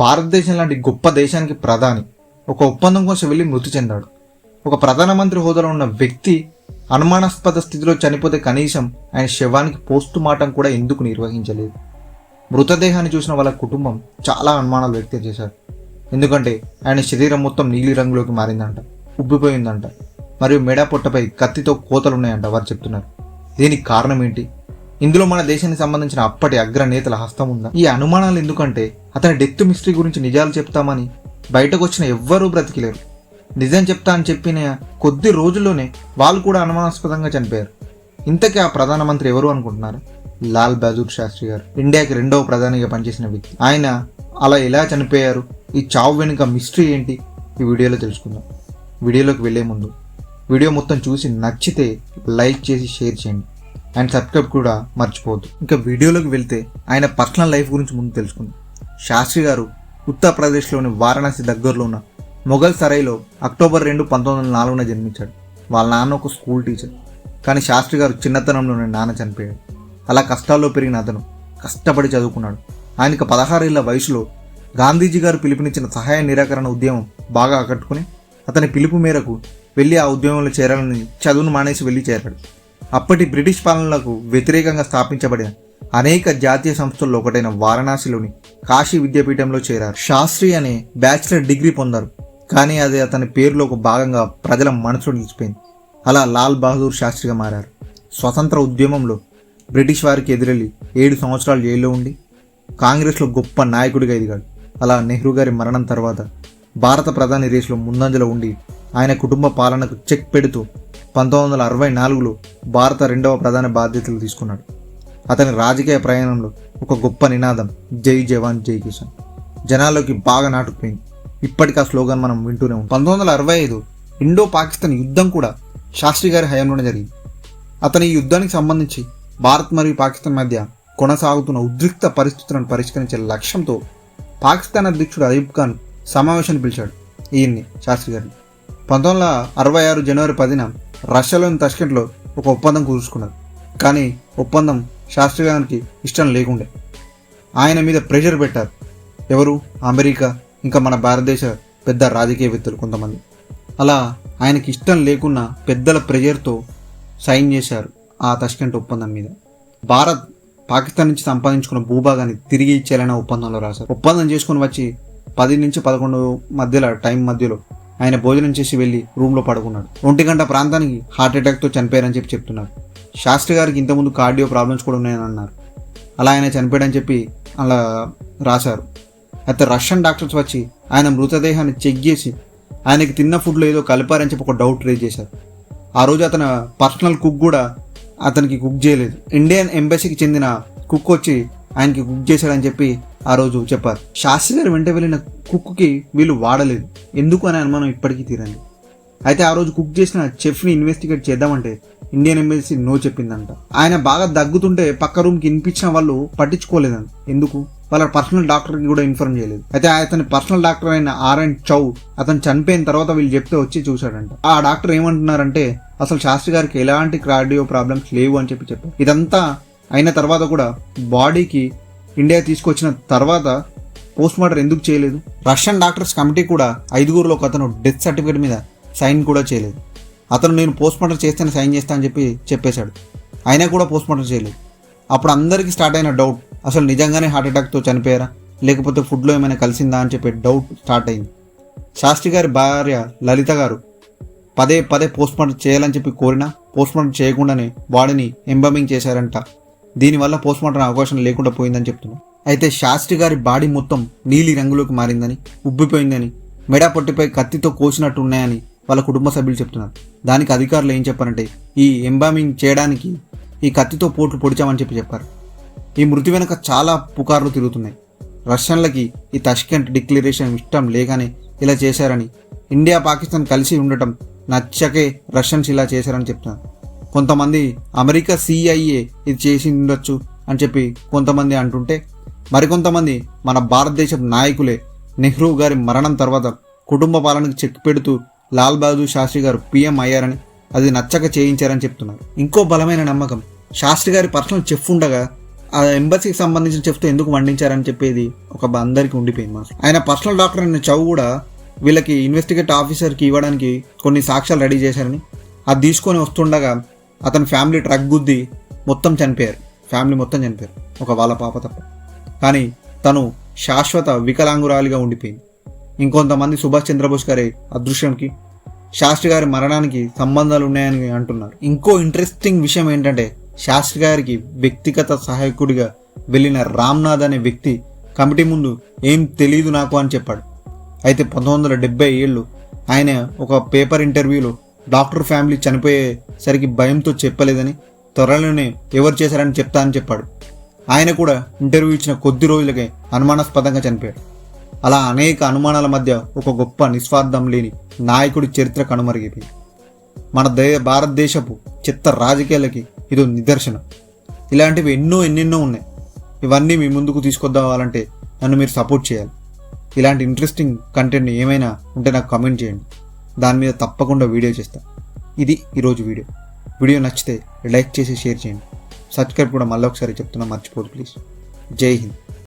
భారతదేశం లాంటి గొప్ప దేశానికి ప్రధాని. ఒక ఒప్పందం కోసం వెళ్ళి మృతి చెందాడు. ఒక ప్రధానమంత్రి హోదాలో ఉన్న వ్యక్తి అనుమానాస్పద స్థితిలో చనిపోతే కనీసం ఆయన శవానికి పోస్ట్ మార్టం కూడా ఎందుకు నిర్వహించలేదు? మృతదేహాన్ని చూసిన వాళ్ళ కుటుంబం చాలా అనుమానాలు వ్యక్తం చేశారు. ఎందుకంటే ఆయన శరీరం మొత్తం నీలి రంగులోకి మారిందంట ఉబ్బిపోయిందంట. మరియు మెడ పొట్టపై కత్తితో కోతలు ఉన్నాయంట వారు చెప్తున్నారు. దీనికి కారణం ఏంటి? ఇందులో మన దేశానికి సంబంధించిన అప్పటి అగ్రనేతల హస్తం ఉందా? ఈ అనుమానాలు ఎందుకంటే అతని డెత్ మిస్టరీ గురించి నిజాలు చెప్తామని బయటకు వచ్చిన ఎవ్వరూ బ్రతికిలేరు. నిజం చెప్తా అని చెప్పిన కొద్ది రోజుల్లోనే వాళ్ళు కూడా అనుమానాస్పదంగా చనిపోయారు. ఇంతకీ ఆ ప్రధానమంత్రి ఎవరు అనుకుంటున్నారు? లాల్ బహదూర్ శాస్త్రి గారు. ఇండియాకి రెండవ ప్రధానిగా పనిచేసిన వ్యక్తి. ఆయన అలా ఎలా చనిపోయారు? ఈ చావు వెనుక మిస్టరీ ఏంటి? ఈ వీడియోలో తెలుసుకుందాం. వీడియోలోకి వెళ్ళే ముందు వీడియో మొత్తం చూసి నచ్చితే లైక్ చేసి షేర్ చేయండి. అండ్ సబ్స్క్రైబ్ కూడా మర్చిపోవద్దు. ఇంకా వీడియోలోకి వెళ్తే ఆయన పర్సనల్ లైఫ్ గురించి ముందు తెలుసుకుందాం. శాస్త్రి గారు ఉత్తరప్రదేశ్లోని వారణాసి దగ్గరలో ఉన్న మొఘల్ సరైలో అక్టోబర్ రెండు పంతొమ్మిది వందల నాలుగున జన్మించాడు. వాళ్ళ నాన్న ఒక స్కూల్ టీచర్. కానీ శాస్త్రి గారు చిన్నతనంలోనే నాన్న చనిపోయాడు. అలా కష్టాల్లో పెరిగిన అతను కష్టపడి చదువుకున్నాడు. ఆయనకు పదహారేళ్ళ వయసులో గాంధీజీ గారు పిలుపునిచ్చిన సహాయ నిరాకరణ ఉద్యమం బాగా ఆకట్టుకుని అతని పిలుపు మేరకు వెళ్ళి ఆ ఉద్యమంలో చేరాలని చదువును మానేసి వెళ్ళి చేరాడు. అప్పటి బ్రిటిష్ పాలనలకు వ్యతిరేకంగా స్థాపించబడిన అనేక జాతీయ సంస్థల్లో ఒకటైన వారణాసిలోని కాశీ విద్యాపీఠంలో చేరారు. శాస్త్రి అనే బ్యాచిలర్ డిగ్రీ పొందారు. కానీ అది అతని పేరులో ఒక భాగంగా ప్రజల మనసులో నిలిచిపోయింది. అలా లాల్ బహదూర్ శాస్త్రిగా మారారు. స్వతంత్ర ఉద్యమంలో బ్రిటిష్ వారికి ఎదురెళ్ళి ఏడు సంవత్సరాలు జైల్లో ఉండి కాంగ్రెస్లో గొప్ప నాయకుడిగా ఎదిగాడు. అలా నెహ్రూ గారి మరణం తర్వాత భారత ప్రధాని రేసులో ముందంజలో ఉండి ఆయన కుటుంబ పాలనకు చెక్ పెడుతూ పంతొమ్మిది వందల అరవై నాలుగులో భారత రెండవ ప్రధాన బాధ్యతలు తీసుకున్నాడు. అతని రాజకీయ ప్రయాణంలో ఒక గొప్ప నినాదం జై జవాన్ జై కిసాన్. జనాల్లోకి బాగా నాటుకుపోయింది. ఇప్పటికీ ఆ స్లోగన్ మనం వింటూనే ఉంటాం. పంతొమ్మిది వందల అరవై ఐదు ఇండో పాకిస్తాన్ యుద్ధం కూడా శాస్త్రి గారి హయాంలోనే జరిగింది. అతని ఈ యుద్ధానికి సంబంధించి భారత్ మరియు పాకిస్తాన్ మధ్య కొనసాగుతున్న ఉద్రిక్త పరిస్థితులను పరిష్కరించే లక్ష్యంతో పాకిస్తాన్ అధ్యక్షుడు అయూబ్ ఖాన్ సమావేశాన్ని పిలిచాడు. ఈయన్ని శాస్త్రి గారిని. పంతొమ్మిది వందల అరవై ఆరు జనవరి పదిన రష్యాలోని తష్కెంట్లో ఒక ఒప్పందం కుదుర్చుకున్నారు. కానీ ఒప్పందం శాస్త్రి గారికి ఇష్టం లేకుండే. ఆయన మీద ప్రెషర్ పెట్టారు. ఎవరు? అమెరికా ఇంకా మన భారతదేశ పెద్ద రాజకీయవేత్తలు కొంతమంది. అలా ఆయనకి ఇష్టం లేకున్న పెద్దల ప్రెషర్తో సైన్ చేశారు ఆ తష్కెంట్ ఒప్పందం మీద. భారత్ పాకిస్తాన్ నుంచి సంపాదించుకున్న భూభాగాన్ని తిరిగి ఇచ్చేయాలనే ఒప్పందంలో రాశారు. ఒప్పందం చేసుకుని వచ్చి పది నుంచి పదకొండు మధ్యలో టైం మధ్యలో ఆయన భోజనం చేసి వెళ్ళి రూమ్లో పడుకున్నాడు. ఒంటి గంట ప్రాంతానికి హార్ట్ అటాక్తో చనిపోయారని చెప్పి చెప్తున్నారు. శాస్త్రి గారికి ఇంతకుముందు కార్డియో ప్రాబ్లమ్స్ కూడా ఉన్నాయని అన్నారు. అలా ఆయన చనిపోయాడని చెప్పి అలా రాశారు. అయితే రష్యన్ డాక్టర్స్ వచ్చి ఆయన మృతదేహాన్ని చెక్ చేసి ఆయనకి తిన్న ఫుడ్లో ఏదో కలిపారని చెప్పి ఒక డౌట్ రేజ్ చేశారు. ఆ రోజు అతను పర్సనల్ కుక్ కూడా అతనికి కుక్ చేయలేదు. ఇండియన్ ఎంబసీకి చెందిన కుక్ వచ్చి ఆయనకి కుక్ చేశాడని చెప్పి ఆ రోజు చెప్పారు శాస్త్రి గారు వెంట వెళ్ళిన కుక్కి వీళ్ళు వాడలేదు. ఎందుకు అనే అనుమానం ఇప్పటికీ తీరని. అయితే ఆ రోజు కుక్ చేసిన చెఫ్ని ఇన్వెస్టిగేట్ చేద్దామంటే ఇండియన్ ఎంబసీ నో చెప్పిందంట. ఆయన బాగా దగ్గుతుంటే పక్క రూమ్కి వినిపించిన వాళ్ళు పట్టించుకోలేదంట. ఎందుకు? వాళ్ళ పర్సనల్ డాక్టర్కి కూడా ఇన్ఫార్మ్ చేయలేదు. అయితే అతని పర్సనల్ డాక్టర్ అయిన ఆర్ అండ్ చౌ అతను చనిపోయిన తర్వాత వీళ్ళు చెప్తే వచ్చి చూశాడంట. ఆ డాక్టర్ ఏమంటున్నారంటే అసలు శాస్త్రి గారికి ఎలాంటి కార్డియో ప్రాబ్లమ్స్ లేవు అని చెప్పి చెప్పారు. ఇదంతా అయిన తర్వాత కూడా బాడీకి ఇండియా తీసుకొచ్చిన తర్వాత పోస్ట్ మార్టం ఎందుకు చేయలేదు? రష్యన్ డాక్టర్స్ కమిటీ కూడా ఐదుగురులో ఒక అతను డెత్ సర్టిఫికేట్ మీద సైన్ కూడా చేయలేదు. అతను నేను పోస్ట్ మార్టం చేస్తేనే సైన్ చేస్తా అని చెప్పి చెప్పేశాడు. అయినా కూడా పోస్ట్ మార్టం చేయలేదు. అప్పుడు అందరికీ స్టార్ట్ అయిన డౌట్ అసలు నిజంగానే హార్ట్ అటాక్తో చనిపోయారా? లేకపోతే ఫుడ్లో ఏమైనా కలిసిందా అని చెప్పి డౌట్ స్టార్ట్ అయింది. శాస్త్రి గారి భార్య లలిత గారు పదే పదే పోస్ట్ మార్టం చేయాలని చెప్పి కోరినా పోస్ట్ మార్టం చేయకుండానే బాడీని ఎంబమింగ్ చేశారంట. దీనివల్ల పోస్ట్ మార్టం అవకాశం లేకుండా పోయిందని చెప్తున్నారు అయితే శాస్త్రి గారి బాడీ మొత్తం నీలి రంగులోకి మారిందని ఉబ్బిపోయిందని మెడ పొట్టిపై కత్తితో కోసినట్టు ఉన్నాయని వాళ్ళ కుటుంబ సభ్యులు చెప్తున్నారు. దానికి అధికారులు ఏం చెప్పారంటే ఈ ఎంబామింగ్ చేయడానికి ఈ కత్తితో పోట్లు పొడిచామని చెప్పి చెప్పారు. ఈ మృతి వెనుక చాలా పుకార్లు తిరుగుతున్నాయి. రష్యన్లకి ఈ తష్కెంట్ డిక్లరేషన్ ఇష్టం లేకనే ఇలా చేశారని ఇండియా పాకిస్తాన్ కలిసి ఉండటం నచ్చకే రష్యన్స్ ఇలా చేశారని చెప్తున్నారు. కొంతమంది అమెరికా సిఐఏ ఇది చేసి ఉండొచ్చు అని చెప్పి కొంతమంది అంటుంటే మరికొంతమంది మన భారతదేశం నాయకులే నెహ్రూ గారి మరణం తర్వాత కుటుంబ పాలనకు చెక్ పెడుతూ లాల్ బహదూర్ శాస్త్రి గారు పీఎం అయ్యారని అది నచ్చక చేయించారని చెప్తున్నారు. ఇంకో బలమైన నమ్మకం శాస్త్రి గారి పర్సనల్ చెఫ్ ఉండగా ఆ ఎంబసీకి సంబంధించిన చెప్తే ఎందుకు వండించారని చెప్పేది ఒక అందరికీ ఉండిపోయింది మాస్. ఆయన పర్సనల్ డాక్టర్ అయిన చౌ కూడా వీళ్ళకి ఇన్వెస్టిగేట్ ఆఫీసర్కి ఇవ్వడానికి కొన్ని సాక్ష్యాలు రెడీ చేశారని అది తీసుకొని వస్తుండగా అతని ఫ్యామిలీ ట్రక్ గుద్ది మొత్తం చనిపోయారు. ఫ్యామిలీ మొత్తం చనిపోయారు. ఒక వాళ్ళ పాప తప్ప. కానీ తను శాశ్వత వికలాంగురాలిగా ఉండిపోయింది. ఇంకొంతమంది సుభాష్ చంద్రబోస్ గారి అదృశ్యంకి శాస్త్రి గారి మరణానికి సంబంధాలు ఉన్నాయని అంటున్నారు. ఇంకో ఇంట్రెస్టింగ్ విషయం ఏంటంటే శాస్త్రి గారికి వ్యక్తిగత సహాయకుడిగా వెళ్ళిన రామ్నాథ్ అనే వ్యక్తి కమిటీ ముందు ఏం తెలియదు నాకు అని చెప్పాడు. అయితే పంతొమ్మిది వందల డెబ్బై ఏళ్ళు ఆయన ఒక పేపర్ ఇంటర్వ్యూలో డాక్టర్ ఫ్యామిలీ చనిపోయేసరికి భయంతో చెప్పలేదని త్వరలోనే ఎవరు చేశారని చెప్తా అని చెప్పాడు. ఆయన కూడా ఇంటర్వ్యూ ఇచ్చిన కొద్ది రోజులకే అనుమానాస్పదంగా చనిపోయాడు. అలా అనేక అనుమానాల మధ్య ఒక గొప్ప నిస్వార్థం లేని నాయకుడి చరిత్ర కనుమరుగిపోయింది. మన దే భారతదేశపు చిత్త రాజకీయాలకి ఇదో నిదర్శనం. ఇలాంటివి ఎన్నో ఎన్నెన్నో ఉన్నాయి. ఇవన్నీ మీ ముందుకు తీసుకొద్దావాలంటే నన్ను మీరు సపోర్ట్ చేయాలి. ఇలాంటి ఇంట్రెస్టింగ్ కంటెంట్ ఏమైనా ఉంటే నాకు కమెంట్ చేయండి. దాని మీద తప్పకుండా వీడియో చేస్తా. ఇది ఈరోజు వీడియో. వీడియో నచ్చితే లైక్ చేసి షేర్ చేయండి. సబ్స్క్రైబ్ కూడా మళ్ళీ ఒకసారి చెప్తున్నా మర్చిపోదు ప్లీజ్. జై హింద్.